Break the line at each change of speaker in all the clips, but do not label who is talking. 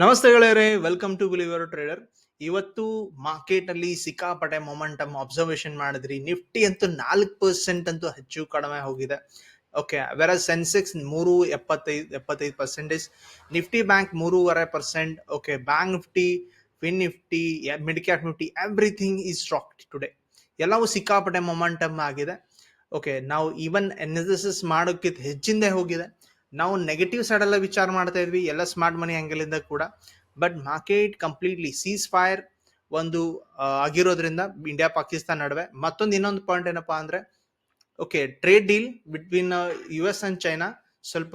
ನಮಸ್ತೆ ಗೆಳೆಯರೆ welcome to believer trader ಇವತ್ತು ಮಾರ್ಕೆಟ್ ಅಲ್ಲಿ ಸಿಕ್ಕಾಪಟ್ಟೆ ಮೊಮೆಂಟಮ್ ಅಬ್ಸರ್ವೇಷನ್ ಮಾಡಿದ್ರಿ. ನಿಫ್ಟಿ ಅಂತೂ ನಾಲ್ಕು ಪರ್ಸೆಂಟ್ ಅಂತೂ ಹೆಚ್ಚು ಕಡಿಮೆ ಹೋಗಿದೆ. ಓಕೆ ವೆರ ಸೆನ್ಸೆಕ್ಸ್ ಮೂರು ಎಪ್ಪತ್ತೈದು ಎಪ್ಪತ್ತೈದು ಪರ್ಸೆಂಟೇಜ್ ನಿಫ್ಟಿ ಬ್ಯಾಂಕ್ ಮೂರುವರೆ percent okay bank Nifty fin Nifty mid cap Nifty everything is stock today ಎಲ್ಲವೂ ಸಿಕ್ಕಾಪಟ್ಟೆ ಮೊಮೆಂಟಮ್ ಆಗಿದೆ. ಓಕೆ ನಾವು ಈವನ್ ಎನಾಲಿಸಿಸ್ ಮಾಡೋಕ್ಕಿಂತ ಹೆಚ್ಚಿಂದೇ ಹೋಗಿದೆ. ನಾವು ನೆಗೆಟಿವ್ ಸೈಡ್ ಎಲ್ಲ ವಿಚಾರ ಮಾಡ್ತಾ ಇದ್ವಿ, ಎಲ್ಲ ಸ್ಮಾರ್ಟ್ ಮನಿ ಆ್ಯಂಗಲಿಂದ ಕೂಡ. But market completely ceasefire ಒಂದು ಆಗಿರೋದ್ರಿಂದ ಇಂಡಿಯಾ ಪಾಕಿಸ್ತಾನ ನಡುವೆ. ಮತ್ತೊಂದು ಇನ್ನೊಂದು ಪಾಯಿಂಟ್ ಏನಪ್ಪಾ ಅಂದ್ರೆ okay trade deal between U S and China ಸ್ವಲ್ಪ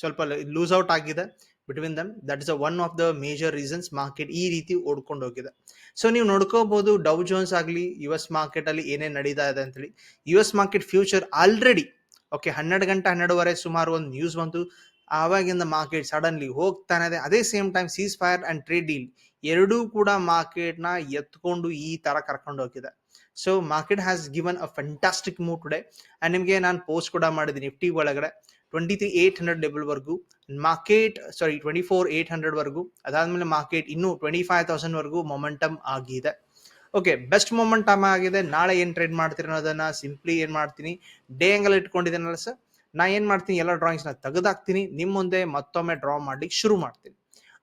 ಸ್ವಲ್ಪ ಲೂಸ್ ಔಟ್ ಆಗಿದೆ. Between them that is a one of the major reasons market ಈ ರೀತಿ ಓಡ್ಕೊಂಡು ಹೋಗಿದೆ. ಸೊ ನೀವು ನೋಡ್ಕೋಬಹುದು ಡೌ ಜೋನ್ಸ್ ಆಗಲಿ ಯು ಎಸ್ ಮಾರ್ಕೆಟ್ ಅಲ್ಲಿ ಏನೇನು ನಡೀತಾ ಇದೆ ಅಂತೇಳಿ. U S market future already okay ಹನ್ನೆರಡು ಗಂಟೆ ಹನ್ನೆರಡುವರೆ ಸುಮಾರು ಒಂದು ನ್ಯೂಸ್ ಬಂತು. ಆವಾಗಿಂದ ಮಾರ್ಕೆಟ್ ಸಡನ್ಲಿ ಹೋಗ್ತಾನೆ ಇದೆ. ಅದೇ same time ceasefire and trade deal ಎರಡೂ ಕೂಡ ಮಾರ್ಕೆಟ್ನ ಎತ್ಕೊಂಡು ಈ ಥರ ಕರ್ಕೊಂಡು ಹೋಗಿದೆ. So market has given a fantastic move today and ನಿಮಗೆ ನಾನು ಪೋಸ್ಟ್ ಕೂಡ ಮಾಡಿದ್ದೀನಿ ನಿಫ್ಟಿ ಒಳಗಡೆ. Twenty three eight hundred ಲೆವೆಲ್ವರೆಗೂ market sorry twenty four eight ಹಂಡ್ರೆಡ್ವರೆಗೂ ಅದಾದಮೇಲೆ ಮಾರ್ಕೆಟ್ ಇನ್ನೂ ಟ್ವೆಂಟಿ ಫೈವ್ ತೌಸಂಡ್ವರೆಗೂ ಮೊಮೆಂಟಮ್ ಆಗಿದೆ. ಓಕೆ ಬೆಸ್ಟ್ ಮೂಮೆಂಟ್ ಟೈಮ್ ಆಗಿದೆ. ನಾಳೆ ಏನು ಟ್ರೇಡ್ ಮಾಡ್ತೀರಿ ಅನ್ನೋದನ್ನ ಸಿಂಪ್ಲಿ ಏನು ಮಾಡ್ತೀನಿ? ಡೇ ಆ್ಯಂಗಲ್ ಇಟ್ಕೊಂಡಿದ್ದೀನಲ್ಲ ಸರ್ ನಾ ಏನು ಮಾಡ್ತೀನಿ? ಎಲ್ಲ ಡ್ರಾಯಿಂಗ್ಸ್ನ ತೆಗೆದಾಕ್ತೀನಿ. ನಿಮ್ಮ ಮುಂದೆ ಮತ್ತೊಮ್ಮೆ ಡ್ರಾ ಮಾಡ್ಲಿಕ್ಕೆ ಶುರು ಮಾಡ್ತೀನಿ.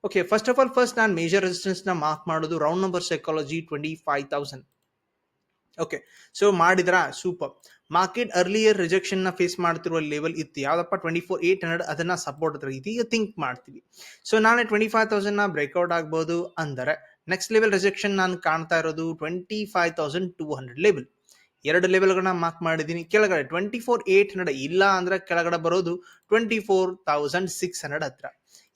Okay first of all first ನಾನು ಮೇಜರ್ ರೆಸಿಸ್ಟೆನ್ಸ್ನ ಮಾರ್ಕ್ ಮಾಡೋದು round number psychology twenty five thousand okay so ಮಾಡಿದ್ರ? ಸೂಪರ್ ಮಾರ್ಕೆಟ್ ಅರ್ಲಿಯರ್ ರಿಜೆಕ್ಷನ್ನ ಫೇಸ್ ಮಾಡ್ತಿರುವ ಲೆವೆಲ್ ಇತ್ತು. ಯಾವ್ದಪ್ಪ? ಟ್ವೆಂಟಿ ಫೋರ್ ಏಟ್ ಹಂಡ್ರೆಡ್ ಅದನ್ನ ಸಪೋರ್ಟ್ ರೀತಿ ಥಿಂಕ್ ಮಾಡ್ತೀವಿ. ಸೊ ನಾಳೆ ಟ್ವೆಂಟಿ ಫೈವ್ ತೌಸಂಡ್ನ ಬ್ರೇಕ್ಔಟ್ ಆಗ್ಬೋದು ಅಂದರೆ ನೆಕ್ಸ್ಟ್ ಲೆವೆಲ್ ರಿಜೆಕ್ಷನ್ ನಾನು ಕಾಣ್ತಾ ಇರೋದು twenty five thousand two hundred level ಎರಡು ಲೆವೆಲ್ಗಳನ್ನ ಮಾರ್ಕ್ ಮಾಡಿದ್ದೀನಿ. ಕೆಳಗಡೆ ಟ್ವೆಂಟಿ ಫೋರ್ ಏಟ್ ಹಂಡ್ರೆಡ್ ಇಲ್ಲ ಅಂದ್ರೆ ಕೆಳಗಡೆ ಬರೋದು twenty four thousand six hundred ಹತ್ರ.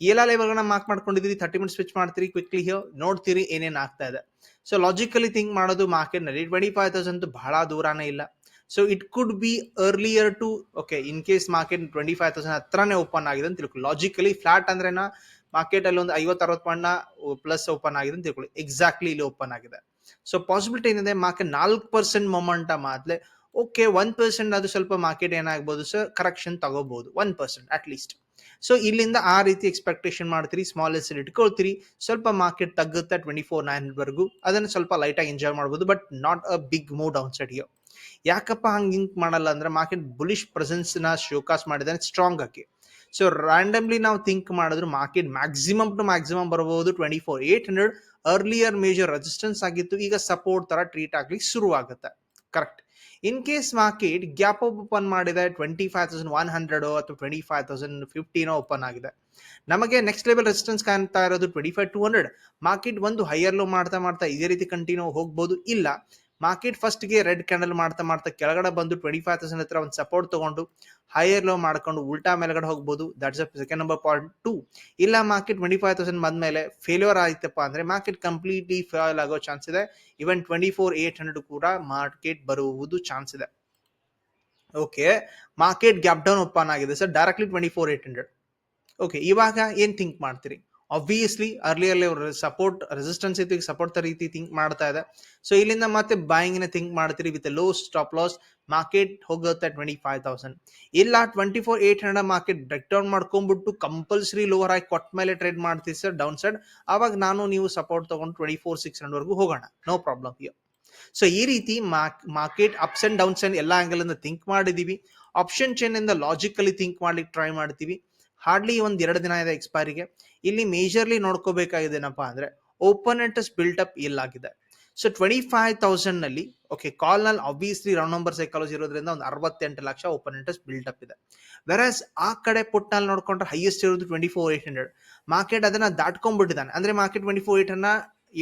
ಎಲ್ಲ ಲೆವೆಲ್ಗಳನ್ನ ಮಾರ್ಕ್ ಮಾಡ್ಕೊಂಡಿದ್ದೀರಿ ತರ್ಟಿ ಮಿನಿಟ್ ಸ್ವಿಚ್ ಮಾಡ್ತೀರಿ ಕ್ವಿಕ್ಲಿ ನೋಡ್ತೀರಿ ಏನೇನು ಆಗ್ತಾ ಇದೆ. ಸೊ ಲಾಜಿಕಲಿ ಥಿಂಕ್ ಮಾಡೋದು ಮಾರ್ಕೆಟ್ನಲ್ಲಿ ಟ್ವೆಂಟಿ ಫೈವ್ ತೌಸಂಡ್ ಬಹಳ ದೂರನೇ ಇಲ್ಲ. So it could be earlier to okay in case market twenty five thousand ಹತ್ರನೇ ಓಪನ್ ಆಗಿದೆ ಅಂತ ತಿಳ್ಕೊ. ಲಾಜಿಕಲಿ ಫ್ಲಾಟ್ ಅಂದ್ರೆನ ಮಾರ್ಕೆಟ್ ಅಲ್ಲಿ ಒಂದು ಐವತ್ತು ಅರವತ್ತು ಪಾಯಿಂಟ್ ಪ್ಲಸ್ ಓಪನ್ ಆಗಿದೆ ಅಂತ ತಿಳ್ಕೊಳ್ಳಿ. ಎಕ್ಸಾಕ್ಟ್ಲಿ ಇಲ್ಲಿ ಓಪನ್ ಆಗಿದೆ. ಸೊ ಪಾಸಿಬಿಲಿಟಿ ಏನಿದೆ? ಮಾರ್ಕೆಟ್ ನಾಲ್ಕು ಪರ್ಸೆಂಟ್ ಮೊಮೆಂಟ ಮಾತ್ಲೆ ಓಕೆ ಒನ್ ಪರ್ಸೆಂಟ್ ಅದು ಸ್ವಲ್ಪ ಮಾರ್ಕೆಟ್ ಏನಾಗ್ಬೋದು ಸರ್ ಕರೆಕ್ಷನ್ ತಗೋಬಹುದು one percent at least so ಇಲ್ಲಿಂದ ಆ ರೀತಿ ಎಕ್ಸ್ಪೆಕ್ಟೇಷನ್ ಮಾಡ್ತೀರಿ ಸ್ಮಾಲ್ ಎಸ್ ಇಟ್ಕೊಳ್ತೀರಿ. ಸ್ವಲ್ಪ ಮಾರ್ಕೆಟ್ ತಗ್ಗುತ್ತೆ ಟ್ವೆಂಟಿ ಫೋರ್ ನೈನ್ ವರ್ಗೂ. ಅದನ್ನ ಸ್ವಲ್ಪ ಲೈಟಾಗಿ ಎಂಜಾಯ್ ಮಾಡಬಹುದು but not a big move down side ಯೋ ಯಾಕಪ್ಪ ಹಂಗೆ ಹಿಂಗೆ ಮಾಡಲ್ಲ ಅಂದ್ರೆ ಮಾರ್ಕೆಟ್ ಬುಲಿಶ್ ಪ್ರೆಸೆನ್ಸ್ನ ಶೋಕಾಸ್ ಮಾಡಿದಾನೆ ಸ್ಟ್ರಾಂಗ್ ಆಗಿ. ಸೊ ರ್ಯಾಂಡಮ್ಲಿ ನಾವು ಥಿಂಕ್ ಮಾಡಿದ್ರು ಮಾರ್ಕೆಟ್ ಮ್ಯಾಕ್ಸಿಮಮ್ ಟು ಮ್ಯಾಕ್ಸಿಮಮ್ ಬರಬಹುದು twenty four eight hundred earlier major resistance ಆಗಿತ್ತು. ಈಗ ಸಪೋರ್ಟ್ ತರ ಟ್ರೀಟ್ ಆಗ್ಲಿಕ್ಕೆ ಶುರು ಆಗುತ್ತೆ correct in case market gap open ಮಾಡಿದೆ twenty five thousand one hundred ಅಥವಾ ಟ್ವೆಂಟಿ ಫೈವ್ ತೌಸಂಡ್ ಫಿಫ್ಟಿನೋ ಓಪನ್ ಆಗಿದೆ. ನಮಗೆ ನೆಕ್ಸ್ಟ್ ಲೆವೆಲ್ ರೆಸಿಸ್ಟೆನ್ಸ್ ಕಾಣ್ತಾ ಇರೋದು twenty five two hundred market ಒಂದು ಹೈಯರ್ ಲೋ ಮಾಡ್ತಾ ಮಾಡ್ತಾ ಇದೇ ರೀತಿ ಕಂಟಿನ್ಯೂ ಹೋಗ್ಬೋದು? ಇಲ್ಲ. ಮಾರ್ಕೆಟ್ ಫಸ್ಟ್ಗೆ ರೆಡ್ ಕ್ಯಾಂಡಲ್ ಮಾಡ್ತಾ ಮಾಡ್ತಾ ಕೆಳಗಡೆ ಬಂದು ಟ್ವೆಂಟಿ ಫೈವ್ ತೌಸಂಡ್ ಹತ್ರ ಒಂದು ಸಪೋರ್ಟ್ ತಗೊಂಡು ಹೈಯರ್ ಲೋ ಮಾಡ್ಕೊಂಡು ಉಲ್ಟಾ ಮೇಲ್ಗಡೆ ಹೋಗ್ಬೋದು. That's a second number point two ಇಲ್ಲ ಮಾರ್ಕೆಟ್ ಟ್ವೆಂಟಿ ಫೈವ್ ತೌಸಂಡ್ ಬಂದ್ಮೇಲೆ ಫೇಲ್ಯೂರ್ ಆಯ್ತಪ್ಪ ಅಂದ್ರೆ ಮಾರ್ಕೆಟ್ ಕಂಪ್ಲೀಟ್ಲಿ ಫೇಲ್ ಆಗೋ ಚಾನ್ಸ್ ಇದೆ. Even twenty four eight hundred ಕೂಡ ಮಾರ್ಕೆಟ್ ಬರುವುದು ಚಾನ್ಸ್ ಇದೆ. Okay market gap down open ಆಗಿದೆ. Sir directly twenty four eight hundred okay ಇವಾಗ ಏನ್ ಥಿಂಕ್ ಮಾಡ್ತೀರಿ? ಆಬ್ವಿಯಸ್ಲಿ ಅರ್ಲಿಯರ್ಲಿ ಸಪೋರ್ಟ್ ರೆಸಿಸ್ಟೆನ್ಸ್ ಇತ್ತು, ಈಗ ಸಪೋರ್ಟ್ ರೀತಿ ಥಿಂಕ್ ಮಾಡ್ತಾ ಇದೆ. ಸೊ ಇಲ್ಲಿಂದ ಮತ್ತೆ ಬಾಯಿಂಗ್ನ ಥಿಂಕ್ ಮಾಡ್ತೀರಿ with low stop loss market ಹೋಗುತ್ತೆ ಟ್ವೆಂಟಿ ಫೈವ್ ತೌಸಂಡ್ ಇಲ್ಲ twenty four eight hundred market break down ಮಾಡ್ಕೊಂಡ್ಬಿಟ್ಟು ಕಂಪಲ್ಸರಿ ಲೋವರ್ ಆಗಿ ಕೊಟ್ಟ ಮೇಲೆ ಟ್ರೇಡ್ ಮಾಡ್ತೀವಿ ಸರ್ ಡೌನ್ ಸೈಡ್ ಅವಾಗ ನಾನು ನೀವು ಸಪೋರ್ಟ್ ತಗೊಂಡು ಟ್ವೆಂಟಿ ಫೋರ್ ಸಿಕ್ಸ್ ಹಂಡ್ರೆಡ್ ವರ್ಗೂ ಹೋಗೋಣ. ನೋ ಪ್ರಾಬ್ಲಮ್ ಯು ಸೊ ಈ ರೀತಿ market ups and downs and ಎಲ್ಲ ಆಂಗಲ್ ಥಿಂಕ್ ಮಾಡಿದೀವಿ. ಆಪ್ಷನ್ ಚೈನ್ ಇಂದ ಲಾಜಿಕಲಿ ಥಿಂಕ್ ಮಾಡ್ಲಿಕ್ಕೆ ಟ್ರೈ ಮಾಡ್ತೀವಿ. ಹಾರ್ಡ್ಲಿ ಒಂದು ಎರಡು ದಿನ ಇದೆ ಎಕ್ಸ್ಪೈರಿಗೆ ಇಲ್ಲಿ ಮೇಜರ್ಲಿ ನೋಡ್ಕೋಬೇಕಾಗಿದೆ ಏನಪ್ಪಾ ಅಂದ್ರೆ ಓಪನ್ ಇಂಟ್ರೆಸ್ಟ್ ಬಿಲ್ಟ್ ಅಪ್ ಆಗಿದೆ. ಸೊ ಟ್ವೆಂಟಿ ಫೈವ್ ತೌಸಂಡ್ನಲ್ಲಿ ಓಕೆ ಕಾಲ್ನಲ್ಲಿ ಆಬ್ವಿಯಸ್ಲಿ ರೌಂಡ್ ನಂಬರ್ ಸೈಕಾಲಜಿ ಇರೋದ್ರಿಂದ ಒಂದು ಅರವತ್ತೆಂಟು lakh open interest built up ಇದೆ. ವೆರಸ್ ಆ ಕಡೆ ಪುಟ್ನಲ್ಲಿ ನೋಡ್ಕೊಂಡ್ರೆ ಹೈಯೆಸ್ಟ್ ಇರೋದು twenty four eight hundred market ಅದನ್ನ ದಾಟ್ಕೊಂಡ್ಬಿಟ್ಟಿದ್ದಾನೆ. ಅಂದ್ರೆ ಮಾರ್ಕೆಟ್ ಟ್ವೆಂಟಿ ಫೋರ್ ಏಟ್ ಅನ್ನ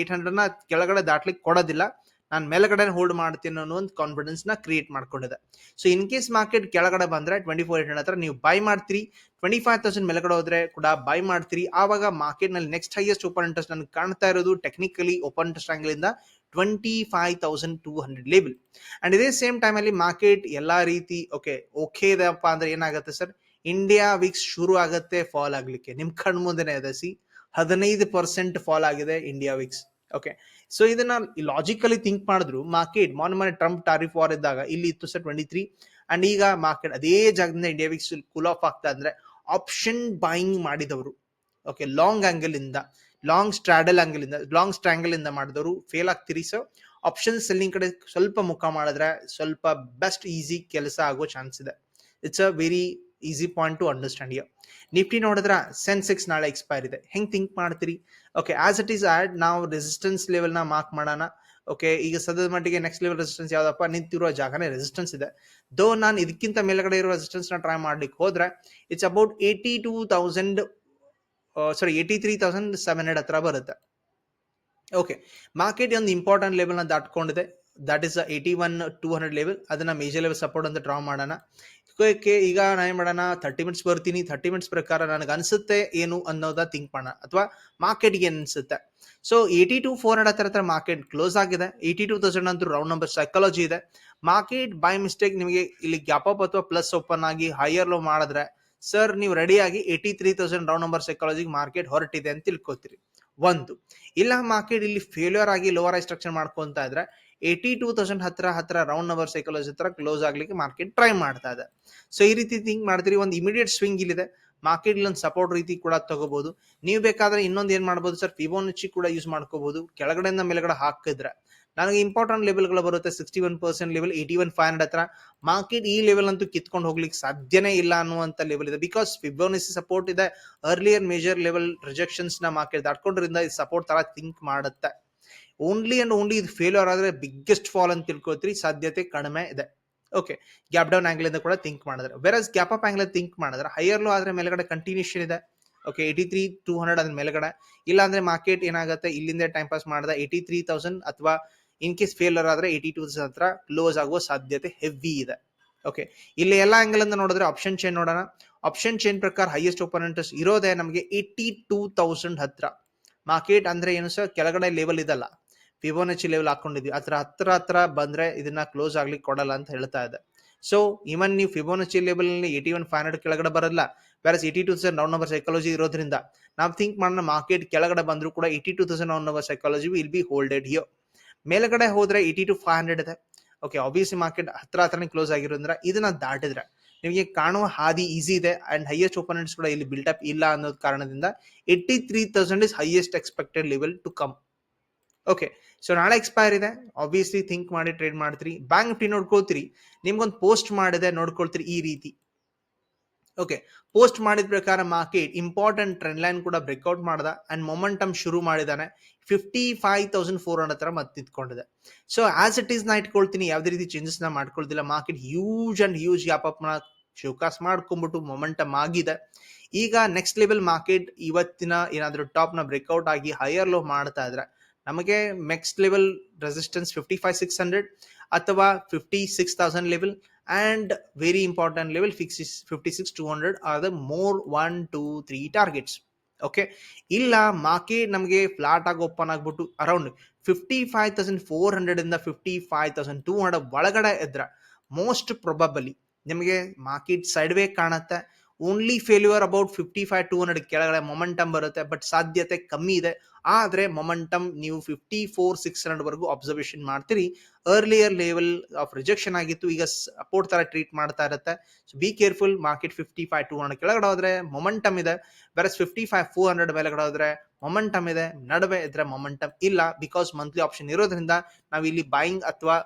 ಏಟ್ ಹಂಡ್ರೆಡ್ನ ಕೆಳಗಡೆ ದಾಟ್ಲಿಕ್ಕೆ ಕೊಡೋದಿಲ್ಲ. ನಾನು ಮೇಲ್ಗಡೆ ಹೋಲ್ಡ್ ಮಾಡ್ತೀನಿ ಅನ್ನೋ ಒಂದು ಕಾನ್ಫಿಡೆನ್ಸ್ನ ಕ್ರಿಯೇಟ್ ಮಾಡ್ಕೊಂಡಿದೆ. ಸೊ ಇನ್ ಕೇಸ್ ಮಾರ್ಕೆಟ್ ಕೆಳಗಡೆ ಬಂದ್ರೆ ಟ್ವೆಂಟಿ ಫೋರ್ ಏಟ್ ಹತ್ರ ನೀವು ಬೈ ಮಾಡ್ತೀರಿ. ಟ್ವೆಂಟಿ ಫೈವ್ ತೌಸಂಡ್ ಮೇಲ್ಗಡೆ ಹೋದ್ರೆ ಕೂಡ ಬೈ ಮಾಡ್ತೀರಿ. ಆವಾಗ ಮಾರ್ಕೆಟ್ನಲ್ಲಿ ನೆಕ್ಸ್ಟ್ ಹೈಯೆಸ್ಟ್ ಓಪನ್ ಇಂಟ್ರೆಸ್ಟ್ ನನಗೆ ಕಾಣ್ತಾ ಇರೋದು ಟೆಕ್ನಿಕಲಿ ಓಪನ್ ಇಂಟ್ರೆಸ್ಟ್ ಇಂದ twenty five thousand two hundred label and ಇದೇ ಸೇಮ್ ಟೈಮ್ ಅಲ್ಲಿ ಮಾರ್ಕೆಟ್ ಎಲ್ಲಾ ರೀತಿ ಓಕೆ ಓಕೆ ಇದೆಯಪ್ಪ ಅಂದ್ರೆ ಏನಾಗುತ್ತೆ ಸರ್ ಇಂಡಿಯಾ ವೀಕ್ಸ್ ಶುರು ಆಗುತ್ತೆ ಫಾಲ್ ಆಗ್ಲಿಕ್ಕೆ. ನಿಮ್ ಕಣ್ ಮುಂದೆನೆ ಇದೆ ಸಿ ಹದಿನೈದು ಪರ್ಸೆಂಟ್ ಫಾಲ್ ಆಗಿದೆ ಇಂಡಿಯಾ ವೀಕ್ಸ್ ಓಕೆ ಸೊ ಇದನ್ನ ಲಾಜಿಕಲಿ ಥಿಂಕ್ ಮಾಡಿದ್ರು ಮಾರ್ಕೆಟ್ ಮೊನ್ನೆ ಮೊನ್ನೆ ಟ್ರಂಪ್ ಟಾರಿಫ್ ವಾರ್ ಇದ್ದಾಗ, ಇಲ್ಲಿ ಇತ್ತು ಸರ್ ಟ್ವೆಂಟಿ ತ್ರೀ ಅಂಡ್ ಈಗ ಮಾರ್ಕೆಟ್ ಅದೇ ಜಾಗದಿಂದ ಇಂಡಿಯಾ ವೀಕ್ಸ್ ಕೂಲ್ ಆಫ್ ಆಗ್ತಾ ಅಂದ್ರೆ ಆಪ್ಷನ್ ಬಾಯಿಂಗ್ ಮಾಡಿದವರು. ಓಕೆ ಲಾಂಗ್ ಆಂಗಲ್ ಇಂದ ಲಾಂಗ್ ಸ್ಟ್ರಾಡಲ್ ಆಂಗಲ್ ಇಂದ ಲಾಂಗ್ ಸ್ಟ್ರಾಂಗಲ್ ಇಂದ ಮಾಡಿದವರು. ಫೇಲ್ ಆಗ್ತೀರಿ ಸೊ ಆಪ್ಷನ್ ಸೆಲ್ಲಿಂಗ್ ಕಡೆ ಸ್ವಲ್ಪ ಮುಖ ಮಾಡಿದ್ರೆ, ಸ್ವಲ್ಪ ಬೆಸ್ಟ್ ಈಸಿ ಕೆಲಸ ಆಗೋ ಚಾನ್ಸ್ ಇದೆ. It's a very easy point to understand here Nifty ನೋಡಿದ್ರೆ ಸೆನ್ಸೆಕ್ಸ್ ನಾಳೆ ಎಕ್ಸ್ಪೈರ್ ಇದೆ. ಹೆಂಗ್ ಥಿಂಕ್ ಮಾಡ್ತೀರಿ? Okay as it is add ನಾವು ರೆಸಿಸ್ಟೆನ್ಸ್ ಲೆವೆಲ್ನ ಮಾರ್ಕ್ ಮಾಡೋಣ. ಓಕೆ ಈಗ ಸದ್ಯದ ಮಟ್ಟಿಗೆ ನೆಕ್ಸ್ಟ್ ಲೆವೆಲ್ ರೆಸಿಸ್ಟೆನ್ಸ್ ಯಾವ್ದಪ್ಪ? ನಿಂತಿರುವ ಜಾಗನೇ ರೆಸಿಸ್ಟೆನ್ಸ್ ಇದೆ. ದೋ ನಾನು ಇದಕ್ಕಿಂತ ಮೇಲ್ಗಡೆ ಇರೋ ರೆಸಿಸ್ಟೆನ್ಸ್ನ ಟ್ರೈ ಮಾಡ್ಲಿಕ್ಕೆ ಹೋದ್ರೆ it's about eighty two thousand sorry eighty three thousand seven hundred ಹತ್ರ ಬರುತ್ತೆ. ಓಕೆ ಮಾರ್ಕೆಟ್ ಒಂದು ಇಂಪಾರ್ಟೆಂಟ್ ಲೆವೆಲ್ನ ದಾಟ್ಕೊಂಡಿದೆ. That is eighty one two hundred level ಅದನ್ನ ಮೇಜರ್ ಲೆವೆಲ್ ಸಪೋರ್ಟ್ ಅಂತ ಡ್ರಾ ಮಾಡೋಣ. ಓಕೆ ಈಗ ನಾನು ಏನು ಮಾಡೋಣ? ಥರ್ಟಿ ಮಿನಿಟ್ಸ್ ಬರ್ತೀನಿ. ತರ್ಟಿ ಮಿನಿಟ್ಸ್ ಪ್ರಕಾರ ನನಗೆ ಅನಿಸುತ್ತೆ ಏನು ಅನ್ನೋದ ಥಿಂಕ್ ಮಾಡೋಣ. ಅಥವಾ ಮಾರ್ಕೆಟ್ಗೆ ಅನಿಸುತ್ತೆ. So eighty two four hundred ಹತ್ರ ಹತ್ರ ಮಾರ್ಕೆಟ್ ಕ್ಲೋಸ್ ಆಗಿದೆ. ಏಯ್ಟಿ ಟು ತೌಸಂಡ್ ಅಂತೂ ರೌಂಡ್ ನಂಬರ್ ಸೈಕಾಲಜಿ ಇದೆ. ಮಾರ್ಕೆಟ್ ಬೈ ಮಿಸ್ಟೇಕ್ ನಿಮಗೆ ಇಲ್ಲಿ ಗ್ಯಾಪ್ ಅಪ್ ಅಥವಾ ಪ್ಲಸ್ ಓಪನ್ ಆಗಿ ಹೈಯರ್ ಲೋ ಮಾಡಿದ್ರೆ ಸರ್ ನೀವು ರೆಡಿಯಾಗಿ eighty three thousand round number ಸೈಕಾಲಜಿಗೆ market ಹೊರಟಿದೆ ಅಂತ ತಿಳ್ಕೊತೀರಿ. ಒಂದು, ಇಲ್ಲ ಮಾರ್ಕೆಟ್ ಇಲ್ಲಿ ಫೇಲ್ಯೂರ್ ಆಗಿ ಲೋವರ್ ಸ್ಟ್ರಕ್ಚರ್ ಮಾಡ್ಕೊಂತ ಇದ್ರೆ ಏಯ್ಟಿ ಟೂ ತೌಸಂಡ್ ಹತ್ರ ಹತ್ರ ರೌಂಡ್ ನಂಬರ್ ಸೈಕಾಲಜಿ ಹತ್ರ ಕ್ಲೋಸ್ ಆಗ್ಲಿಕ್ಕೆ ಮಾರ್ಕೆಟ್ ಟ್ರೈ ಮಾಡ್ತಾ ಇದೆ. ಸೊ ಈ ರೀತಿ ಥಿಂಕ್ ಮಾಡ್ತೀರಿ, ಒಂದು ಇಮಿಡಿಯೇಟ್ ಸ್ವಿಂಗ್ ಇಲ್ಲಿದೆ. ಮಾರ್ಕೆಟ್ ಒಂದು ಸಪೋರ್ಟ್ ರೀತಿ ಕೂಡ ತಗೋಬಹುದು ನೀವು ಬೇಕಾದ್ರೆ ಇನ್ನೊಂದು ಏನ್ ಮಾಡ್ಬೋದು ಸರ್ ಫಿಬೋನಿಚಿ ಕೂಡ ಯೂಸ್ ಮಾಡ್ಕೋಬಹುದು ಕೆಳಗಡೆಯಿಂದ ಮೇಲೆಗಡೆ ಹಾಕಿದ್ರೆ ನನಗೆ ಇಂಪಾರ್ಟೆಂಟ್ ಲೆವೆಲ್ಗಳು ಬರುತ್ತೆ. Sixty one percent level eighty one five hundred ಹತ್ರ. ಮಾರ್ಕೆಟ್ ಈ ಲೆವೆಲ್ ಅಂತೂ ಕಿತ್ಕೊಂಡು ಹೋಗ್ಲಿಕ್ಕೆ ಸಾಧ್ಯನೇ ಇಲ್ಲ ಅನ್ನುವಂತ ಲೆವೆಲ್ ಇದೆ. ಬಿಕಾಸ್ ಫಿಬೋನಿಸಿ ಸಪೋರ್ಟ್ ಇದೆ. ಅರ್ಲಿಯರ್ ಮೇಜರ್ ಲೆವೆಲ್ ರಿಜೆಕ್ಷನ್ಸ್ನ ಮಾರ್ಕೆಟ್ ದಾಟ್ಕೊಂಡ್ರಿಂದ ಈ ಸಪೋರ್ಟ್ ತರ ಥಿಂಕ್ ಮಾಡುತ್ತೆ. ಓನ್ಲಿ ಅಂಡ್ ಓನ್ಲಿ ಇದು ಫೇಲ್ಯೂರ್ ಆದರೆ ಬಿಗ್ಗೆಸ್ಟ್ ಫಾಲ್ ಅಂತ ತಿಳ್ಕೊಳ್ತೀರಿ. ಸಾಧ್ಯತೆ ಕಡಿಮೆ ಇದೆ. ಓಕೆ ಗ್ಯಾಪ್ ಡೌನ್ ಆಂಗಲ್ ಇಂದ ಕೂಡ ಥಿಂಕ್ ಮಾಡಿದ್ರೆ. Versus gap up angle think ಮಾಡಿದ್ರೆ ಹೈಯರ್ ಲೋ ಆದ್ರೆ ಮೇಲ್ಗಡೆ ಕಂಟಿನ್ಯೂಷನ್ ಇದೆ. Okay eighty three two hundred ಅದ್ರ ಮೇಲ್ಗಡೆ. ಇಲ್ಲ ಅಂದ್ರೆ ಮಾರ್ಕೆಟ್ ಏನಾಗುತ್ತೆ? ಇಲ್ಲಿಂದ ಟೈಮ್ ಪಾಸ್ ಮಾಡಿದ ಏಯ್ಟಿ ತ್ರೀ ತೌಸಂಡ್ ಅಥವಾ ಇನ್ ಕೇಸ್ ಫೇಲ್ಯೂರ್ ಆದ್ರೆ ಏಯ್ಟಿ ಟೂ ತೌಸಂಡ್ ಹತ್ರ ಕ್ಲೋಸ್ ಆಗುವ ಸಾಧ್ಯತೆ ಹೆವಿ ಇದೆ. ಓಕೆ ಇಲ್ಲಿ ಎಲ್ಲ ಆಂಗಲ್ ನೋಡಿದ್ರೆ ಆಪ್ಷನ್ ಚೇನ್ ನೋಡೋಣ. ಆಪ್ಷನ್ ಚೇನ್ ಪ್ರಕಾರ ಹೈಯೆಸ್ಟ್ ಓಪನೆಂಟಸ್ ಇರೋದೇ ನಮಗೆ ಏಯ್ಟಿ ಟೂ ತೌಸಂಡ್ ಹತ್ರ. ಮಾರ್ಕೆಟ್ ಅಂದ್ರೆ ಏನು ಸರ್ ಕೆಳಗಡೆ ಲೆವೆಲ್ ಇದಲ್ಲ. ಫಿಬೋನಚಿ ಲೆವೆಲ್ ಹಾಕೊಂಡಿದ್ವಿ. ಅದ್ರ ಹತ್ರ ಹತ್ರ ಬಂದ್ರೆ ಇದನ್ನ ಕ್ಲೋಸ್ ಆಗ್ಲಿಕ್ಕೆ ಕೊಡಲ್ಲ ಅಂತ ಹೇಳ್ತಾ ಇದೆ ಸೊ ಇವನ್ ನೀವು ಫಿಬೋನಚಿ ಲೆವೆಲ್ನಲ್ಲಿ ಏಟಿ ಒನ್ ಫೈವ್ ಹಂಡ್ರೆಡ್ ಕೆಳಗಡೆ ಬರಲ್ಲ. ಬೇರೆ eighty two thousand round number psychology ಇರೋದ್ರಿಂದ ನಾವು ಥಿಂಕ್ ಮಾಡೋಣ ಮಾರ್ಕೆಟ್ ಕೆಳಗಡೆ ಬಂದರೂ ಕೂಡ eighty two thousand round number psychology will be holded here ಮೇಲ್ಗಡೆ ಹೋದ್ರೆ ಏಟಿ ಟು ಫೈವ್ ಹಂಡ್ರೆಡ್ ಇದೆ. ಓಕೆ ಆಬ್ವಿಯಸ್ಲಿ ಮಾರ್ಕೆಟ್ ಹತ್ರ ಹತ್ರನೇ ಕ್ಲೋಸ್ ಆಗಿರೋದ್ರಿಂದ ಇದನ್ನ ದಾಟಿದ್ರೆ ನಿಮಗೆ ಕಾಣುವ ಹಾದಿ ಈಸಿ ಇದೆ ಅಂಡ್ ಹೈಯೆಸ್ಟ್ ಓಪನೆಂಟ್ಸ್ ಕೂಡ ಇಲ್ಲಿ ಬಿಲ್ಟ್ ಅಪ್ ಇಲ್ಲ ಅನ್ನೋದ್ ಕಾರಣದಿಂದ eighty three thousand is highest expected level to come okay so ನಾಳೆ ಎಕ್ಸ್ಪೈರ್ ಇದೆ. ಆಬ್ವಿಯಸ್ಲಿ ಥಿಂಕ್ ಮಾಡಿ ಟ್ರೇಡ್ ಮಾಡ್ತೀರಿ. ಬ್ಯಾಂಕ್ ನಿಫ್ಟಿ ನೋಡ್ಕೊಳ್ತೀರಿ. ನಿಮ್ಗೊಂದು ಪೋಸ್ಟ್ ಮಾಡಿದೆ, ನೋಡ್ಕೊಳ್ತೀರಿ ಈ ರೀತಿ. ಓಕೆ ಪೋಸ್ಟ್ ಮಾಡಿದ ಪ್ರಕಾರ ಮಾರ್ಕೆಟ್ ಇಂಪಾರ್ಟೆಂಟ್ ಟ್ರೆಂಡ್ ಲೈನ್ ಕೂಡ ಬ್ರೇಕ್ಔಟ್ ಮಾಡ್ದ ಅಂಡ್ ಮೊಮೆಂಟಮ್ ಶುರು ಮಾಡಿದಾನೆ. Fifty five thousand four hundred ಹತ್ರ ಮತ್ತೆ ನಿಂತ್ಕೊಂಡಿದೆ. ಸೊ ಆಸ್ ಇಟ್ ಈಸ್ ನಾ ಇಟ್ಕೊಳ್ತೀನಿ. ಯಾವುದೇ ರೀತಿ ಚೇಂಜಸ್ನ ಮಾಡ್ಕೊಳ್ತಿಲ್ಲ market huge and huge gap up showcase ಮಾಡ್ಕೊಂಡ್ಬಿಟ್ಟು ಮೊಮೆಂಟಮ್ ಆಗಿದೆ. ಈಗ ನೆಕ್ಸ್ಟ್ ಲೆವೆಲ್ ಮಾರ್ಕೆಟ್ ಇವತ್ತಿನ ಏನಾದರೂ ಟಾಪ್ನ ಬ್ರೇಕ್ಔಟ್ ಆಗಿ ಹೈಯರ್ ಲೋ ಮಾಡ್ತಾ ಇದ್ರೆ ನಮಗೆ next level resistance fifty five six hundred ಅಥವಾ fifty six thousand level and very important level fix fifty six two hundred are the more one two three targets okay ಇಲ್ಲ market ನಮಗೆ flat ಆಗಿ open ಆಗಿಬಿಟ್ಟು around fifty five thousand four hundred ಇಂದ fifty five thousand two hundred ಒಳಗಡೆ ಇದ್ರೆ most probably ನಿಮಗೆ market sideway ಕಾಣುತ್ತೆ. Only failure about fifty five two hundred ಕೆಳಗಡೆ ಮೊಮೆಂಟಮ್ ಬರುತ್ತೆ ಬಟ್ ಸಾಧ್ಯತೆ ಕಮ್ಮಿ ಇದೆ. ಆದರೆ ಮೊಮೆಂಟಮ್ ನೀವು ಫಿಫ್ಟಿ ಫೋರ್ ಸಿಕ್ಸ್ ಹಂಡ್ರೆಡ್ ವರೆಗೂ ಅಬ್ಸರ್ವೇಷನ್ ಮಾಡ್ತೀರಿ. ಅರ್ಲಿಯರ್ ಲೆವೆಲ್ ಆಫ್ ರಿಜೆಕ್ಷನ್ ಆಗಿತ್ತು, ಈಗ ಸಪೋರ್ಟ್ ತರ ಟ್ರೀಟ್ ಮಾಡ್ತಾ ಇರುತ್ತೆ. So be careful market fifty five two hundred ಕೆಳಗಡೆ ಹೋದ್ರೆ ಮೊಮೆಂಟಮ್ ಇದೆ. ಬೇರೆ ಫಿಫ್ಟಿ ಫೈವ್ ಫೋರ್ ಹಂಡ್ರೆಡ್ ಮೇಲೆಗಡೆ ಹೋದ್ರೆ ಮೊಮೆಂಟಮ್ ಇದೆ. ನಡುವೆ ಇದ್ರೆ ಮೊಮೆಂಟಮ್ ಇಲ್ಲ ಬಿಕಾಸ್ ಮಂತ್ಲಿ ಆಪ್ಷನ್ ಇರೋದ್ರಿಂದ ನಾವು ಇಲ್ಲಿ ಬೈಯಿಂಗ್ ಅಥವಾ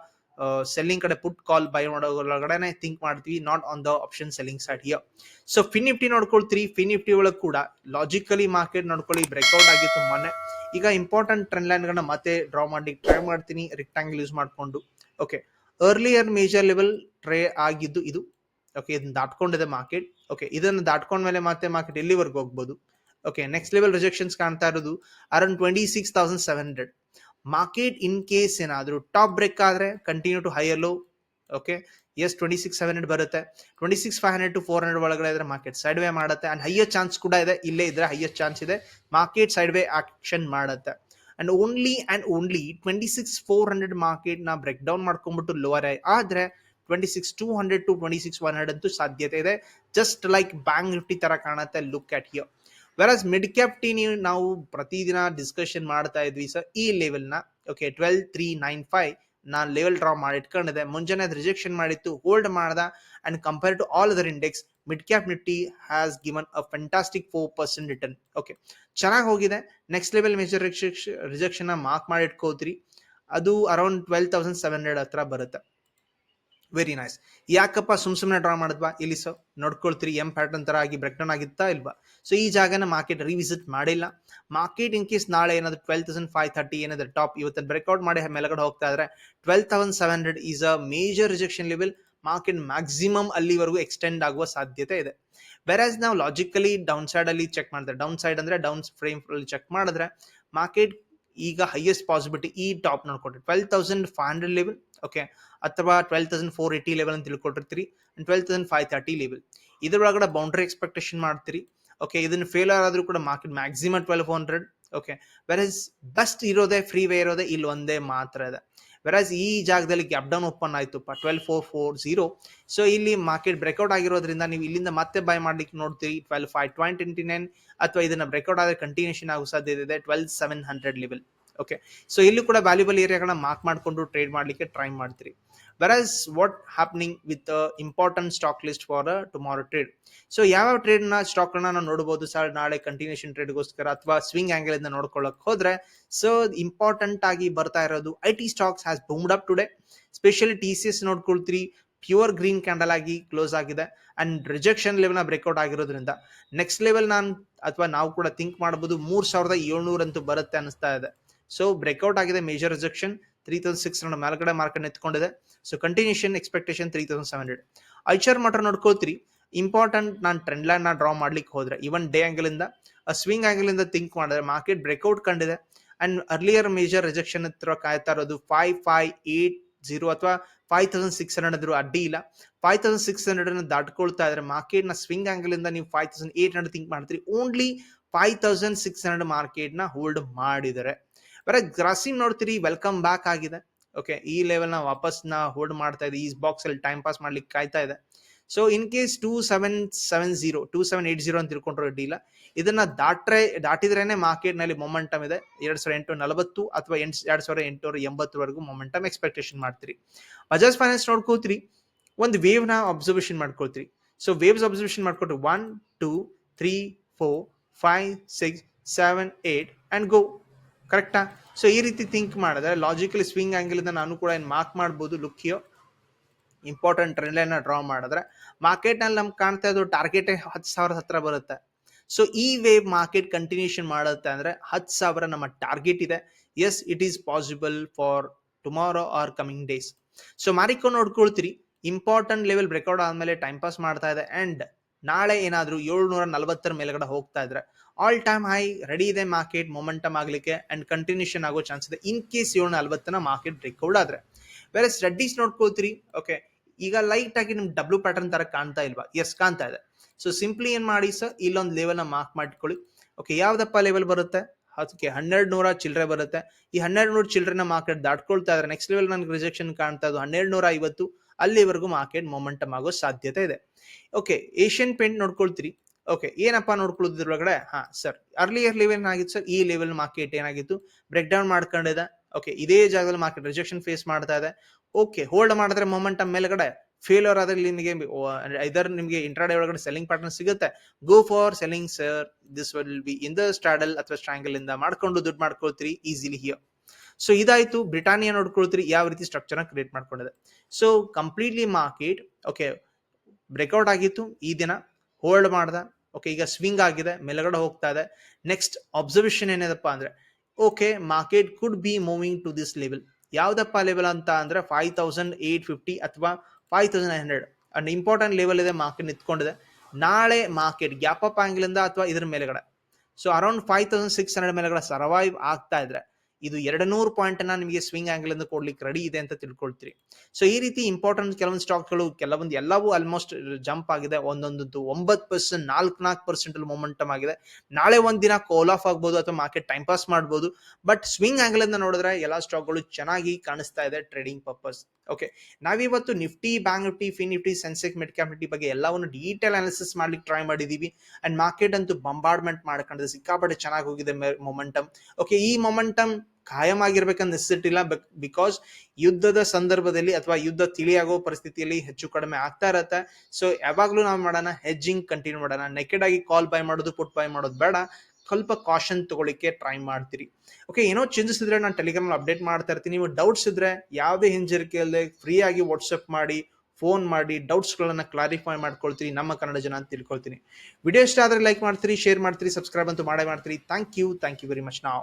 ಸೆಲ್ಲಿಂಗ್ ಕಡೆ ಪುಟ್ ಕಾಲ್ ಬೈ ಮಾಡೋದ್ರೊಳಗಡೆ ಥಿಂಕ್ ಮಾಡ್ತೀವಿ not on the option selling side here so FinNifty ನೋಡ್ಕೊಳ್ತೀರಿ. Fin Nifty ಒಳಗೆ ಕೂಡ ಲಾಜಿಕಲಿ ಮಾರ್ಕೆಟ್ ನೋಡ್ಕೊಳ್ಳಿ ಬ್ರೇಕ್ಔಟ್ ಆಗಿತ್ತು ಮೊನ್ನೆ. ಈಗ ಇಂಪಾರ್ಟೆಂಟ್ ಟ್ರೆಂಡ್ ಲೈನ್ಗಳನ್ನ ಮತ್ತೆ ಡ್ರಾ ಮಾಡಿ ಟ್ರೈ ಮಾಡ್ತೀನಿ ರೆಕ್ಟಾಂಗಲ್ ಯೂಸ್ ಮಾಡ್ಕೊಂಡು. ಓಕೆ ಅರ್ಲಿಯರ್ ಮೇಜರ್ ಲೆವೆಲ್ ಟ್ರೇ ಆಗಿದ್ದು ಇದು. ಓಕೆ ಇದನ್ನ ದಾಟ್ಕೊಂಡಿದೆ ಮಾರ್ಕೆಟ್ ಓಕೆ ಇದನ್ನ ದಾಟ್ಕೊಂಡ್ಮೇಲೆ ಮತ್ತೆ ಮಾರ್ಕೆಟ್ ಎಲ್ಲಿವರೆಗೂ ಹೋಗ್ಬೋದು? ಓಕೆ ನೆಕ್ಸ್ಟ್ ಲೆವೆಲ್ ರಿಜೆಕ್ಷನ್ಸ್ ಕಾಣ್ತಾ ಇರೋದು around twenty six thousand seven hundred market in case ಏನಾದರೂ ಟಾಪ್ ಬ್ರೇಕ್ ಆದ್ರೆ continue to higher low okay as twenty six seven hundred ಬರುತ್ತೆ. Twenty six five hundred to four hundred ಒಳಗಡೆ ಇದ್ರೆ market sideway ಮಾಡುತ್ತೆ. And higher chance ಕೂಡ ಇದೆ. ಇಲ್ಲೇ ಇದ್ರೆ ಹೈಯರ್ ಚಾನ್ಸ್ ಇದೆ. ಮಾರ್ಕೆಟ್ ಸೈಡ್ ವೇ ಆಕ್ಷನ್ ಮಾಡುತ್ತೆ. And only and only twenty six four hundred ಮಾರ್ಕೆಟ್ನ break down ಮಾಡ್ಕೊಂಡ್ಬಿಟ್ಟು ಲೋವರ್ ಆದರೆ twenty six two hundred to twenty six one hundred ಅಂತೂ ಸಾಧ್ಯತೆ ಇದೆ. ಜಸ್ಟ್ ಲೈಕ್ ಬ್ಯಾಂಕ್ ನಿಫ್ಟಿ ತರ ಕಾಣುತ್ತೆ. Look at here versus mid cap T ನೀವು ನಾವು ಪ್ರತಿದಿನ ಡಿಸ್ಕಷನ್ ಮಾಡ್ತಾ ಇದ್ವಿ ಸರ್ ಈ ಲೆವೆಲ್ನ okay twelve three nine five ನಾನು ಲೆವೆಲ್ ಡ್ರಾ ಮಾಡಿ ಇಟ್ಕೊಂಡಿದೆ ಮುಂಜಾನೆ ಅದು ರಿಜೆಕ್ಷನ್ ಮಾಡಿತ್ತು ಹೋಲ್ಡ್ ಮಾಡ್ದ and compare to all other index mid cap Nifty has given a fantastic four percent return okay ಚೆನ್ನಾಗಿ ಹೋಗಿದೆ. Next level major rejection mark ಮಾಡಿ ಇಟ್ಕೋತ್ರಿ ಅದು around twelve thousand seven hundred ಹತ್ರ ಬರುತ್ತೆ. ವೆರಿ ನೈಸ್ ಯಾಕಪ್ಪ ಸುಮ್ ಸುಮ್ಮನೆ ಡ್ರಾ ಮಾಡಿದ್ವಾ? ಇಲ್ಲಿ ಸೊ ನೋಡ್ಕೊಳ್ತೀರಿ ಎಂ ಪ್ಯಾಟರ್ನ್ ಥರ ಆಗಿ ಬ್ರೇಕ್ ಡೌನ್ ಆಗಿತ್ತಾ ಇಲ್ವಾ? ಸೊ ಈ ಜಾಗನ ಮಾರ್ಕೆಟ್ ರಿವಿಸಿಟ್ ಮಾಡಿಲ್ಲ. ಮಾರ್ಕೆಟ್ ಇನ್ ಕೇಸ್ ನಾಳೆ ಏನಾದ್ರು ಟ್ವೆಲ್ ತೌಸಂಡ್ ಫೈವ್ ತರ್ಟಿ ಏನಾದ್ರು ಟಾಪ್ ಇವತ್ತು ಬ್ರೇಕ್ಔಟ್ ಮಾಡಿ ಮೇಲ್ಗಡೆ ಹೋಗ್ತಾ ಇದ್ರೆ twelve thousand seven hundred is a major rejection level market maximum ಅಲ್ಲಿವರೆಗೂ ಎಕ್ಸ್ಟೆಂಡ್ ಆಗುವ ಸಾಧ್ಯತೆ ಇದೆ. ವೆರಾಸ್ ನಾವು ಲಾಜಿಕಲಿ ಡೌನ್ ಸೈಡ್ ಅಲ್ಲಿ ಚೆಕ್ ಮಾಡಿದ್ರೆ ಡೌನ್ ಸೈಡ್ ಅಂದ್ರೆ ಡೌನ್ ಫ್ರೇಮ್ ಅಲ್ಲಿ ಚೆಕ್ ಮಾಡಿದ್ರೆ ಮಾರ್ಕೆಟ್ ಈಗ ಹೈಯೆಸ್ಟ್ ಪಾಸಿಬಿಲಿಟಿ ಈ top ನೋಡ್ಕೊಟ್ರಿ twelve thousand five hundred level okay ಅಥವಾ twelve thousand four eighty level ಅಂತ ತಿಳ್ಕೊಟ್ಟಿರ್ತೀರಿ twelve thousand five thirty level ಇದ್ರೊಳಗಡೆ ಬೌಂಡ್ರಿ ಎಕ್ಸ್ಪೆಕ್ಟೇಷನ್ ಮಾಡ್ತೀರಿ ಓಕೆ ಇದನ್ನು ಫೇಲರ್ ಆದ್ರೂ ಕೂಡ market maximum twelve hundred okay versus best ಇರೋದೇ ಫ್ರೀ ವೇ ಇರೋದೇ, ಇಲ್ಲಿ ಒಂದೇ ಮಾತ್ರ ಇದೆ. ವೆರಸ್ ಈ ಜಾಗದಲ್ಲಿ gap down open ಆಯ್ತುಪ್ಪ twelve four four zero so ಇಲ್ಲಿ ಮಾರ್ಕೆಟ್ ಬ್ರೇಕ್ಔಟ್ ಆಗಿರೋದ್ರಿಂದ ನೀವು ಇಲ್ಲಿಂದ ಮತ್ತೆ ಬೈ ಮಾಡ್ಲಿಕ್ಕೆ ನೋಡ್ತೀರಿ. ಟ್ವೆಲ್ ಫೈವ್ ಟ್ವೆಂಟಿ ನೈನ್ ಅಥವಾ ಇದನ್ನ ಬ್ರೇಕ್ಔಟ್ ಆದರೆ ಕಂಟಿನ್ಯೂಷನ್ ಆಗೋ ಸಾಧ್ಯತೆ ಇದೆ. Twelve seven hundred level okay so ಇಲ್ಲಿ ಕೂಡ ವ್ಯಾಲ್ಯೂಬಲ್ ಏರಿಯಾಗಳನ್ನ ಮಾರ್ಕ್ ಮಾಡಿಕೊಂಡು ಟ್ರೇಡ್ ಮಾಡಲಿಕ್ಕೆ ಟ್ರೈ ಮಾಡ್ತೀರಿ. Versus what happening with important stock list for tomorrow trade so ಯಾವ ಟ್ರೇಡ್ನ ಸ್ಟಾಕ್ ನಾವು ನೋಡಬಹುದು ಸರ್ ನಾಳೆ ಕಂಟಿನ್ಯೂಷನ್ ಟ್ರೇಡ್ಗೋಸ್ಕರ ಅಥವಾ ಸ್ವಿಂಗ್ ಆಂಗಲ್ ಇಂದ ನೋಡ್ಕೊಳ್ಳಕ್ ಹೋದ್ರೆ ಸೊ ಇಂಪಾರ್ಟೆಂಟ್ ಆಗಿ ಬರ್ತಾ ಇರೋದು I T stocks has boomed up today specially T C S ನೋಡ್ಕೊಳ್ತೀರಿ. Pure green candle ಆಗಿ ಕ್ಲೋಸ್ ಆಗಿದೆ. ಅಂಡ್ ರಿಜೆಕ್ಷನ್ ಲೆವೆಲ್ನ ಬ್ರೇಕ್ಔಟ್ ಆಗಿರೋದ್ರಿಂದ. ನೆಕ್ಸ್ಟ್ ಲೆವೆಲ್ ನಾನು ಅಥವಾ ನಾವು ಕೂಡ ಥಿಂಕ್ ಮಾಡಬಹುದು ಮೂರ್ ಸಾವಿರದ ಏಳ್ನೂರ ಅಂತೂ ಬರುತ್ತೆ ಅನಿಸ್ತಾ ಇದೆ. ಸೊ ಬ್ರೇಕ್ಔಟ್ ಆಗಿದೆ major rejection three thousand six hundred ಮೇಲ್ಗಡೆ market ಎತ್ಕೊಂಡಿದೆ. So continuation expectation three thousand seven hundred Eicher Motor ನೋಡ್ಕೋತೀರಿ important ನಾನು ಟ್ರೆಂಡ್ ಲೈನ್ನ ಡ್ರಾ ಮಾಡ್ಲಿಕ್ಕೆ ಹೋದ್ರೆ ಇವನ್ ಡೇ ಆಂಗಲ್ ಇಂದ ಸ್ವಿಂಗ್ ಆಂಗಲ್ ಇಂದ ಥಿಂಕ್ ಮಾಡಿದ್ರೆ ಮಾರ್ಕೆಟ್ ಬ್ರೇಕ್ಔಟ್ ಕಂಡಿದೆ. ಅಂಡ್ ಅರ್ಲಿಯರ್ ಮೇಜರ್ ರಿಜೆಕ್ಷನ್ ಹತ್ರ ಕಾಯ್ತಾ ಇರೋದು ಫೈವ್ ಫೈವ್ ಏಟ್ ಜೀರೋ ಅಥವಾ ಫೈವ್ ತೌಸಂಡ್ ಸಿಕ್ಸ್ ಹಂಡ್ರೆಡ್ ಆದ್ರೂ ಅಡ್ಡಿ ಇಲ್ಲ. ಫೈವ್ ತೌಸಂಡ್ ಸಿಕ್ಸ್ ಹಂಡ್ರೆಡ್ ಅನ್ನು ದಾಟ್ಕೊಳ್ತಾ ಇದ್ರೆ ಮಾರ್ಕೆಟ್ನ ಸ್ವಿಂಗ್ ಆಂಗಲ್ ಇಂದ ನೀವು five thousand eight hundred think ಮಾಡ್ತೀರಿ. Only five thousand six hundred ಮಾರ್ಕೆಟ್ನ hold ಮಾಡಿದರೆ ಬರ ಗ್ರಾಸಿಮ್ ನೋಡ್ತೀರಿ ವೆಲ್ಕಮ್ ಬ್ಯಾಕ್ ಆಗಿದೆ. ಓಕೆ ಈ ಲೆವೆಲ್ನ ವಾಪಸ್ನ ಹೋಲ್ಡ್ ಮಾಡ್ತಾ ಇದೆ. ಈ ಬಾಕ್ಸ್ ಅಲ್ಲಿ ಟೈಮ್ ಪಾಸ್ ಮಾಡ್ಲಿಕ್ಕೆ ಕಾಯ್ತಾ ಇದೆ. So in case two seven seven zero two seven eight zero ಅಂತ ತಿಳ್ಕೊಂಡ್ರೆ ಡೀಲ ಇದನ್ನ ದಾಟ್ರೆ, ದಾಟಿದ್ರೇನೆ ಮಾರ್ಕೆಟ್ನಲ್ಲಿ ಮೊಮೆಂಟಮ್ ಇದೆ. ಎರಡ್ ಸಾವಿರದ ಎಂಟು ನಲವತ್ತು ಅಥವಾ ಎಂಟ್ ಎರಡ್ ಸಾವಿರದ ಎಂಟುನೂರ ಎಂಬತ್ತರವರೆಗೂ ಮೊಮೆಂಟಮ್ ಎಕ್ಸ್ಪೆಕ್ಟೇಷನ್ ಮಾಡ್ತೀರಿ. ಬಜಾಜ್ ಫೈನಾನ್ಸ್ ನೋಡ್ಕೋತೀರಿ ಒಂದು ವೇವ್ನ ಅಬ್ಸರ್ವೇಷನ್ ಮಾಡ್ಕೊಳ್ತೀರಿ. So waves observation ಮಾಡ್ಕೊಟ್ರಿ one two three four five six seven eight and go ಕರೆಕ್ಟಾ ಸೊ ಈ ರೀತಿ ಥಿಂಕ್ ಮಾಡಿದ್ರೆ ಲಾಜಿಕಲಿ ಸ್ವಿಂಗ್ ಆಂಗಲ್ ಇಂದ ನಾನು ಕೂಡ ಏನು ಮಾರ್ಕ್ ಮಾಡ್ಬೋದು ಲುಕ್ಕಿಯೋ ಇಂಪಾರ್ಟೆಂಟ್ ಟ್ರೆಂಡ್ ಲೈನ್ ಡ್ರಾ ಮಾಡಿದ್ರೆ ಮಾರ್ಕೆಟ್ನಲ್ಲಿ ನಮ್ಗೆ ಕಾಣ್ತಾ ಇದ್ದು ಟಾರ್ಗೆಟ್ ಹತ್ತು ಸಾವಿರದ ಹತ್ರ ಬರುತ್ತೆ. ಸೊ ಈ ವೇವ್ ಮಾರ್ಕೆಟ್ ಕಂಟಿನ್ಯೂಷನ್ ಮಾಡುತ್ತೆ ಅಂದ್ರೆ, ಹತ್ತು ಸಾವಿರ ನಮ್ಮ ಟಾರ್ಗೆಟ್ ಇದೆ. As it is possible for tomorrow or coming days so Marico ನೋಡ್ಕೊಳ್ತೀರಿ. Important level breakout ಆದ್ಮೇಲೆ ಟೈಮ್ ಪಾಸ್ ಮಾಡ್ತಾ ಇದೆ. ಅಂಡ್ ನಾಳೆ ಏನಾದರೂ ಏಳ್ನೂರ ನಲವತ್ತರ ಮೇಲ್ಗಡೆ ಹೋಗ್ತಾ ಇದ್ರೆ ಆಲ್ ಟೈಮ್ ಹೈ ರೆಡಿ ಇದೆ ಮಾರ್ಕೆಟ್ ಮೊಮೆಂಟಮ್ ಆಗಲಿಕ್ಕೆ ಅಂಡ್ ಕಂಟಿನ್ಯೂಷನ್ ಆಗೋ ಚಾನ್ಸ್ ಇದೆ. ಇನ್ ಕೇಸ್ ಏಳು ನಲ್ವತ್ತನ ಮಾರ್ಕೆಟ್ ಬ್ರೇಕ್ಔಟ್ ಆದ್ರೆ. ಬೇರೆ ರೆಡ್ಡಿಸ್ ನೋಡ್ಕೊಳ್ತೀರಿ ಓಕೆ ಈಗ ಲೈಟ್ ಆಗಿ ನಿಮ್ಗೆ ಡಬ್ಲ್ಯೂ ಪ್ಯಾಟರ್ನ್ ತರ ಕಾಣ್ತಾ ಇಲ್ವಾ? ಎಸ್ ಕಾಣ್ತಾ ಇದೆ. ಸೊ ಸಿಂಪ್ಲಿ ಏನ್ ಮಾಡಿ ಸರ್ ಇಲ್ಲೊಂದು ಲೆವೆಲ್ನ ಮಾರ್ಕ್ ಮಾಡ್ಕೊಳ್ಳಿ. ಓಕೆ ಯಾವ್ದಪ್ಪ ಲೆವೆಲ್ ಬರುತ್ತೆ? ಅದಕ್ಕೆ ಹನ್ನೆರಡು ನೂರ ಚಿಲ್ಲರೆ ಬರುತ್ತೆ. ಈ ಹನ್ನೆರಡು ನೂರು ಚಿಲ್ಲರೆನ ಮಾರ್ಕೆಟ್ ದಾಟ್ಕೊಳ್ತಾ ಇದ್ರೆ ನೆಕ್ಸ್ಟ್ ಲೆವೆಲ್ ನನ್ಗೆ ರಿಜೆಕ್ಷನ್ ಕಾಣ್ತಾ ಇದ್ದು ಹನ್ನೆರಡು ನೂರ ಐವತ್ತು, ಅಲ್ಲಿವರೆಗೂ ಮಾರ್ಕೆಟ್ ಮೊಮೆಂಟಮ್ ಆಗೋ ಸಾಧ್ಯತೆ ಇದೆ. ಓಕೆ ಏಷ್ಯನ್ ಪೇಂಟ್ ನೋಡ್ಕೊಳ್ತೀರಿ. ಓಕೆ ಏನಪ್ಪಾ ನೋಡ್ಕೊಳ್ಳೋದ್ರೊಳಗಡೆ ಹಾ ಸರ್ ಅರ್ಲಿಯರ್ ಲೆವೆಲ್ ಆಗಿತ್ತು ಸರ್ ಈ ಲೆವೆಲ್ ಮಾರ್ಕೆಟ್ ಏನಾಗಿತ್ತು? ಬ್ರೇಕ್ ಡೌನ್ ಮಾಡ್ಕೊಂಡಿದೆ ಓಕೆ ಇದೇ ಜಾಗದಲ್ಲಿ ಮಾರ್ಕೆಟ್ ರಿಜೆಕ್ಷನ್ ಫೇಸ್ ಮಾಡ್ತಾ ಇದೆ. ಓಕೆ ಹೋಲ್ಡ್ ಮಾಡಿದ್ರೆ ಮೊಮೆಂಟಮ್ ಮೇಲ್ಗಡೆ. ಫೇಲ್ಯೂರ್ ಆದ್ರೆ ನಿಮಗೆ ಇದರ್ ನಿಮಗೆ ಇಂಟ್ರಾಡೇ ಒಳಗಡೆ ಸೆಲ್ಲಿಂಗ್ ಪ್ಯಾಟರ್ನ್ ಸಿಗುತ್ತೆ. Go for selling sir this will be in the straddle ಅಥವಾ ಸ್ಟ್ರಾಂಗಲ್ ಇಂದ ಮಾಡ್ಕೊಂಡು ದುಡ್ಡು ಮಾಡ್ಕೊಳ್ತೀರಿ ಈಸಿಲಿ ಹಿಯರ್ ಸೊ ಇದಾಯ್ತು. ಬ್ರಿಟಾನಿಯಾ ನೋಡ್ಕೊಳ್ತೀರಿ, ಯಾವ ರೀತಿ ಸ್ಟ್ರಕ್ಚರ್ ಕ್ರಿಯೇಟ್ ಮಾಡ್ಕೊಂಡಿದೆ. So completely market okay breakout ಆಗಿತ್ತು ಈ ದಿನ. ಹೋಲ್ಡ್ ಮಾಡ್ದ. ಓಕೆ ಈಗ ಸ್ವಿಂಗ್ ಆಗಿದೆ, ಮೇಲಗಡೆ ಹೋಗ್ತಾ ಇದೆ. ನೆಕ್ಸ್ಟ್ ಅಬ್ಸರ್ವೇಷನ್ ಏನಿದಪ್ಪ ಅಂದ್ರೆ okay market could be moving to this level ಯಾವ್ದಪ್ಪ ಲೆವೆಲ್ ಅಂತ ಅಂದ್ರೆ ಫೈವ್ ತೌಸಂಡ್ ಏಟ್ ಫಿಫ್ಟಿ ಅಥವಾ five thousand nine hundred and important level ಇದೆ ಮಾರ್ಕೆಟ್ ನಿಂತ್ಕೊಂಡಿದೆ. ನಾಳೆ ಮಾರ್ಕೆಟ್ ಗ್ಯಾಪ್ ಅಪ್ ಆಂಗಲ್ ಇಂದ ಅಥವಾ ಇದ್ರ ಮೇಲೆಗಡೆ. So around five thousand six hundred ಮೇಲೆಗಡೆ ಸರ್ವೈವ್ ಆಗ್ತಾ ಇದ್ರೆ ಇದು ಎರಡು ನೂರು ಪಾಯಿಂಟ್ನ ನಿಮಗೆ ಸ್ವಿಂಗ್ ಆಂಗಲ್ ಇಂದ ಕೊಡ್ಲಿಕ್ಕೆ ರೆಡಿ ಇದೆ ಅಂತ ತಿಳ್ಕೊಳ್ತೀರಿ. ಸೊ ಈ ರೀತಿ ಇಂಪಾರ್ಟೆಂಟ್ ಕೆಲವೊಂದು ಸ್ಟಾಕ್ಗಳು ಕೆಲವೊಂದು ಎಲ್ಲವೂ ಆಲ್ಮೋಸ್ಟ್ ಜಂಪ್ ಆಗಿದೆ. ಒಂದೊಂದು ಒಂಬತ್ತು ಪರ್ಸೆಂಟ್ ನಾಲ್ಕು ನಾಲ್ಕು ಪರ್ಸೆಂಟ್ ಮೊಮೆಂಟಮ್ ಆಗಿದೆ. ನಾಳೆ ಒಂದ್ ದಿನ ಕೋಲ್ ಆಫ್ ಆಗ್ಬೋದು ಅಥವಾ ಮಾರ್ಕೆಟ್ ಟೈಮ್ ಪಾಸ್ ಮಾಡ್ಬೋದು. ಬಟ್ ಸ್ವಿಂಗ್ ಅಂತ ನೋಡಿದ್ರೆ ಎಲ್ಲ ಸ್ಟಾಕ್ಗಳು ಚೆನ್ನಾಗಿ ಕಾಣಿಸ್ತಾ ಇದೆ ಟ್ರೇಡಿಂಗ್ ಪರ್ಪಸ್ ಓಕೆ ನಾವಿವತ್ತು Nifty bank Nifty FinNifty Sensex mid cap Nifty ಬಗ್ಗೆ ಎಲ್ಲವನ್ನು ಡೀಟೇಲ್ ಅನಾಲಿಸಿಸ್ ಮಾಡ್ಲಿಕ್ಕೆ ಟ್ರೈ ಮಾಡಿದೀವಿ. ಅಂಡ್ ಮಾರ್ಕೆಟ್ ಅಂತೂ ಬಂಬಾರ್ಡ್ಮೆಂಟ್ ಮಾಡ್ಕೊಂಡಿದೆ ಸಿಕ್ಕಾಪಟ್ಟೆ ಚೆನ್ನಾಗಿ ಹೋಗಿದೆ ಮೊಮೆಂಟಮ್ ಓಕೆ ಈ ಮೊಮೆಂಟಮ್ ಕಾಯಂ ಆಗಿರ್ಬೇಕಂತ ನೆಸೆಸಿಟಿ ಇಲ್ಲ ಬಿಕಾಸ್ ಯುದ್ಧದ ಸಂದರ್ಭದಲ್ಲಿ ಅಥವಾ ಯುದ್ಧ ತಿಳಿಯಾಗೋ ಪರಿಸ್ಥಿತಿಯಲ್ಲಿ ಹೆಚ್ಚು ಕಡಿಮೆ ಆಗ್ತಾ ಇರತ್ತೆ. ಸೊ ಯಾವಾಗಲೂ ನಾವು ಮಾಡೋಣ ಹೆಜ್ಜಿಂಗ್ ಕಂಟಿನ್ಯೂ ಮಾಡೋಣ. ನೆಕೆಡ್ ಆಗಿ ಕಾಲ್ ಬೈ ಮಾಡೋದು ಪುಟ್ ಬೈ ಮಾಡೋದು ಬೇಡ. ಸ್ವಲ್ಪ ಕಾಶನ್ ತಗೊಳ್ಳಿಕ್ಕೆ ಟ್ರೈ ಮಾಡ್ತೀರಿ. ಓಕೆ ಏನೋ ಚೇಂಜಸ್ ಇದ್ರೆ ನಾನು ಟೆಲಿಗ್ರಾಮ್ ಅಪ್ಡೇಟ್ ಮಾಡ್ತಾ ಇರ್ತೀನಿ. ನೀವು ಡೌಟ್ಸ್ ಇದ್ರೆ ಯಾವುದೇ ಹಿಂಜರಿಕೆ ಇಲ್ಲದೆ ಫ್ರೀ ಆಗಿ ವಾಟ್ಸಪ್ ಮಾಡಿ ಫೋನ್ ಮಾಡಿ ಡೌಟ್ಸ್ಗಳನ್ನು ಕ್ಲಾರಿಫೈ ಮಾಡ್ಕೊಳ್ತೀನಿ. ನಮ್ಮ ಕನ್ನಡ ಜನ ಅಂತ ತಿಳ್ಕೊಳ್ತೀನಿ. ವಿಡಿಯೋ ಇಷ್ಟ ಆದರೆ ಲೈಕ್ ಮಾಡ್ತೀರಿ ಶೇರ್ ಮಾಡ್ತೀರಿ ಸಬ್ಸ್ಕ್ರೈಬ್ ಅಂತೂ ಮಾಡೇ ಮಾಡ್ತೀರಿ. Thank you thank you very much ನಾವು